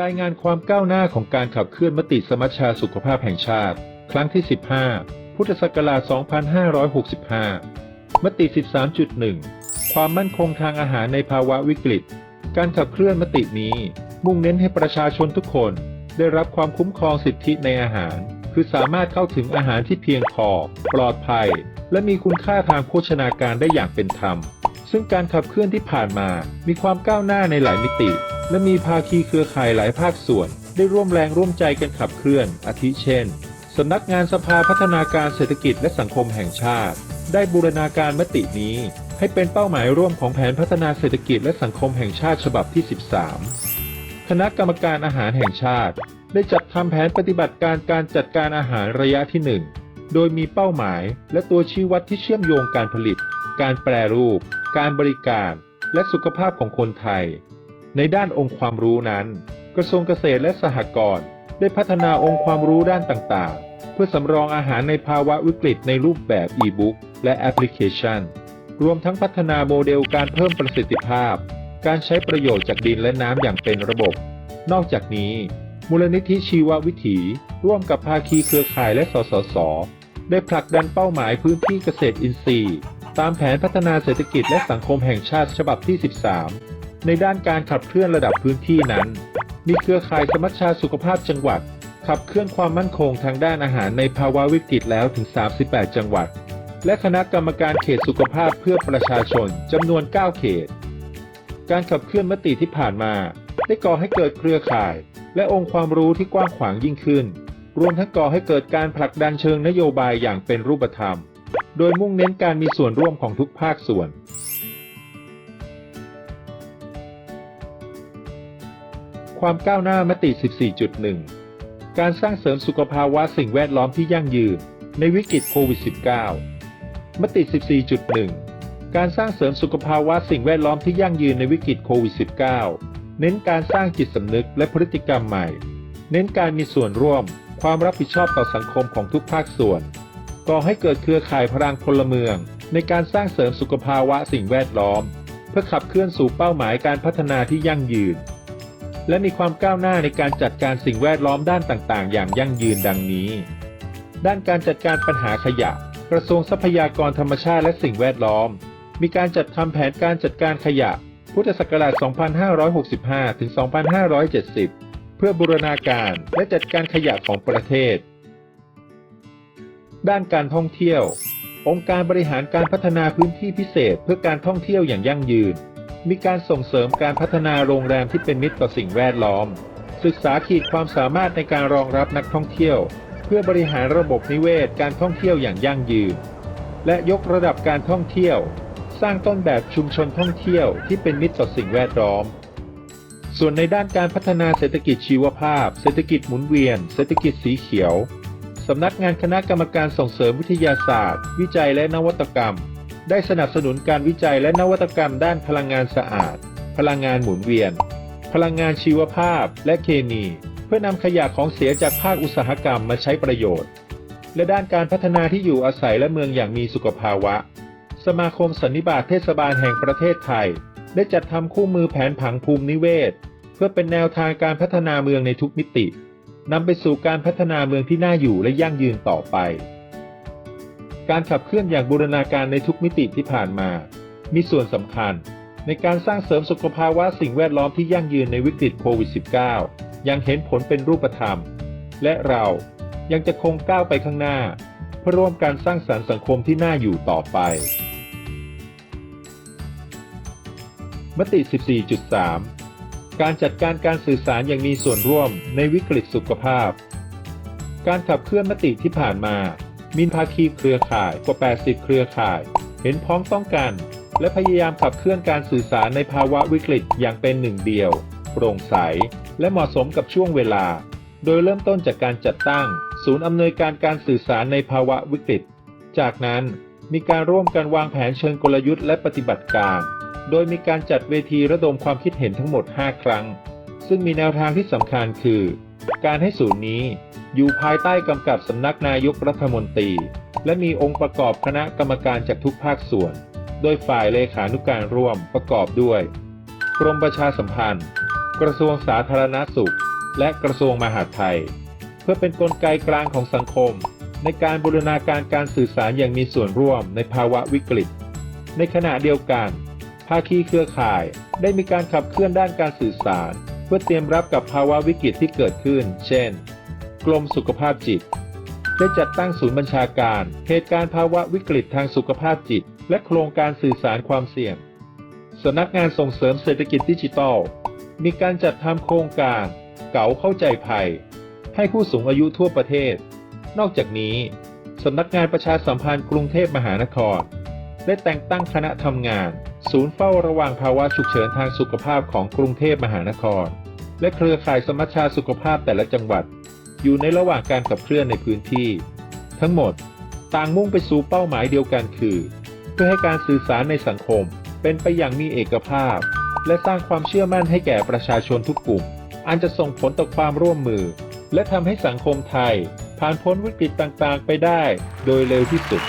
รายงานความก้าวหน้าของการขับเคลื่อนมติสมัชชาสุขภาพแห่งชาติ ครั้งที่ 15 พุทธศักราช 2565 มติ 13.1 ความมั่นคงทางอาหารในภาวะวิกฤต การขับเคลื่อนมตินี้ มุ่งเน้นให้ประชาชนทุกคน ได้รับความคุ้มครองสิทธิในอาหาร คือสามารถเข้าถึงอาหารที่เพียงพอ ปลอดภัย และมีคุณค่าทางโภชนาการได้อย่างเป็นธรรม ซึ่งการขับเคลื่อนที่ผ่านมา มีความก้าวหน้าในหลายมิติ และมีภาคีเครือข่ายหลายภาคส่วน ได้ร่วมแรงร่วมใจกันขับเคลื่อน อาทิเช่นสำนักงานสภาพัฒนาการเศรษฐกิจและสังคมแห่งชาติ ได้บูรณาการมตินี้ ให้เป็นเป้าหมายร่วมของแผนพัฒนาเศรษฐกิจและสังคมแห่งชาติฉบับที่ 13 คณะกรรมการอาหารแห่งชาติ ได้จัดทำแผนปฏิบัติการการจัดการอาหารระยะที่ 1 โดยมีเป้าหมายและตัวชี้วัดที่เชื่อมโยงการผลิต การแปรรูป การบริการ และสุขภาพของคนไทย ในด้านองค์ความรู้นั้น กระทรวงเกษตรและสหกรณ์ได้พัฒนาองค์ความรู้ด้านต่างๆ เพื่อสำรองอาหารในภาวะวิกฤตในรูปแบบอีบุ๊กและแอปพลิเคชัน รวมทั้งพัฒนาโมเดลการเพิ่มประสิทธิภาพ การใช้ประโยชน์จากดินและน้ำอย่างเป็นระบบ นอกจากนี้ มูลนิธิชีววิถี ร่วมกับภาคีเครือข่ายและสสส ได้ผลักดันเป้าหมายพื้นที่เกษตรอินทรีย์ ตามแผนพัฒนาเศรษฐกิจและสังคมแห่งชาติฉบับที่ 13 ในด้านการขับเคลื่อนระดับพื้นที่นั้น มีเครือข่ายสมัชชาสุขภาพจังหวัด ขับเคลื่อนความมั่นคงทางด้านอาหารในภาวะวิกฤตแล้วถึง 38 จังหวัด และคณะกรรมการเขตสุขภาพเพื่อประชาชนจำนวน 9 เขต การขับเคลื่อนมติที่ผ่านมา ได้ก่อให้เกิดเครือข่าย และองค์ความรู้ที่กว้างขวางยิ่งขึ้น รวมทั้งก่อให้เกิดการผลักดันเชิงนโยบายอย่างเป็นรูปธรรม โดยมุ่งเน้นการมีส่วนร่วมของทุกภาคส่วน ความก้าวหน้ามติ 14.1 การสร้างเสริมสุขภาวะสิ่งแวดล้อมที่ยั่งยืน ในวิกฤตโควิด -19 มติ 14.1 การสร้างเสริมสุขภาวะสิ่งแวดล้อมที่ยั่งยืนในวิกฤตโควิด -19 เน้นการสร้างจิตสำนึกและพฤติกรรมใหม่ เน้นการมีส่วนร่วม ความรับผิดชอบต่อสังคมของทุกภาคส่วนก่อให้เกิดเครือข่ายพลังพลเมือง ในการสร้างเสริมสุขภาวะสิ่งแวดล้อม เพื่อขับเคลื่อนสู่เป้าหมายการพัฒนาที่ยั่งยืน และมีความก้าวหน้าในการจัดการสิ่งแวดล้อมด้านต่างๆ อย่างยั่งยืนดังนี้ ด้านการจัดการปัญหาขยะ กระทรวงทรัพยากรธรรมชาติและสิ่งแวดล้อม มีการจัดทำแผนการจัดการขยะ พุทธศักราช 2565 ถึง 2570 เพื่อบูรณาการและจัดการขยะของประเทศ ด้านการท่องเที่ยว องค์การบริหารการพัฒนาพื้นที่พิเศษ เพื่อการท่องเที่ยวอย่างยั่งยืน มีการส่งเสริมการพัฒนาโรงแรมที่เป็นมิตรต่อสิ่งแวดล้อม ศึกษาขีดความสามารถในการรองรับนักท่องเที่ยว เพื่อบริหารระบบนิเวศการท่องเที่ยวอย่างยั่งยืน และยกระดับการท่องเที่ยว สร้างต้นแบบชุมชนท่องเที่ยวที่เป็นมิตรต่อสิ่งแวดล้อม ส่วนในด้านการพัฒนาเศรษฐกิจชีวภาพ เศรษฐกิจหมุนเวียน เศรษฐกิจสีเขียวสำนักงานคณะกรรมการส่งเสริมวิทยาศาสตร์ วิจัยและนวัตกรรม ได้สนับสนุนการวิจัยและนวัตกรรมด้านพลังงานสะอาด พลังงานหมุนเวียน พลังงานชีวภาพและเคมี เพื่อนำขยะของเสียจากภาคอุตสาหกรรมมาใช้ประโยชน์ และด้านการพัฒนาที่อยู่อาศัยและเมืองอย่างมีสุขภาวะ สมาคมสันนิบาตเทศบาลแห่งประเทศไทย ได้จัดทำคู่มือแผนผังภูมินิเวศ เพื่อเป็นแนวทางการพัฒนาเมืองในทุกมิตินำไปสู่การพัฒนาเมืองที่น่าอยู่และยั่งยืนต่อไป การขับเคลื่อนอย่างบูรณาการในทุกมิติที่ผ่านมา มีส่วนสำคัญ ในการสร้างเสริมสุขภาวะสิ่งแวดล้อมที่ยั่งยืนในวิกฤตโควิด -19 ยังเห็นผลเป็นรูปธรรม และเรายังจะคงก้าวไปข้างหน้า เพื่อร่วมการสร้างสรรค์สังคมที่น่าอยู่ต่อไป มติ 14.3 การจัดการการสื่อสารอย่างมีส่วนร่วมในวิกฤตสุขภาพ การขับเคลื่อนมติที่ผ่านมา มีภาคีเครือข่ายกว่า 80 เครือข่าย เห็นพ้องต้องกัน และพยายามขับเคลื่อนการสื่อสารในภาวะวิกฤตอย่างเป็นหนึ่งเดียว โปร่งใส และเหมาะสมกับช่วงเวลา โดยเริ่มต้นจากการจัดตั้ง ศูนย์อำนวยการการสื่อสารในภาวะวิกฤต จากนั้นมีการร่วมกันวางแผนเชิงกลยุทธ์และปฏิบัติการ โดยมีการจัดเวทีระดมความคิดเห็นทั้งหมด 5 ครั้ง ซึ่งมีแนวทางที่สำคัญคือ การให้ศูนย์นี้ อยู่ภายใต้กำกับสำนักนายกรัฐมนตรี และมีองค์ประกอบคณะกรรมการจากทุกภาคส่วน โดยฝ่ายเลขานุการร่วมประกอบด้วย กรมประชาสัมพันธ์ กระทรวงสาธารณสุข และกระทรวงมหาดไทย เพื่อเป็นนกลไกกลางของสังคม ในการบูรณาการการสื่อสารอย่างมีส่วนร่วมในภาวะวิกฤต ในขณะเดียวกัน ภาคีเครือข่ายได้มีการขับเคลื่อนด้านการสื่อสาร เพื่อเตรียมรับกับภาวะวิกฤตที่เกิดขึ้น เช่น กรมสุขภาพจิต ได้จัดตั้งศูนย์บัญชาการ เหตุการณ์ภาวะวิกฤตทางสุขภาพจิต และโครงการสื่อสารความเสี่ยงสำนักงานส่งเสริมเศรษฐกิจดิจิทัล มีการจัดทำโครงการ เก๋าเข้าใจภัย ให้ผู้สูงอายุทั่วประเทศ นอกจากนี้สำนักงานประชาสัมพันธ์กรุงเทพมหานคร ได้แต่งตั้งคณะทำงาน ศูนย์เฝ้าระวังภาวะฉุกเฉินทางสุขภาพของกรุงเทพมหานคร และเครือข่ายสมัชชาสุขภาพแต่ละจังหวัด อยู่ในระหว่างการขับเคลื่อนในพื้นที่ ทั้งหมดต่างมุ่งไปสู่เป้าหมายเดียวกันคือ เพื่อให้การสื่อสารในสังคมเป็นไปอย่างมีเอกภาพ และสร้างความเชื่อมั่นให้แก่ประชาชนทุกกลุ่ม อันจะส่งผลต่อความร่วมมือ และทำให้สังคมไทย ผ่านพ้นวิกฤตต่างๆ ไปได้ โดยเร็วที่สุด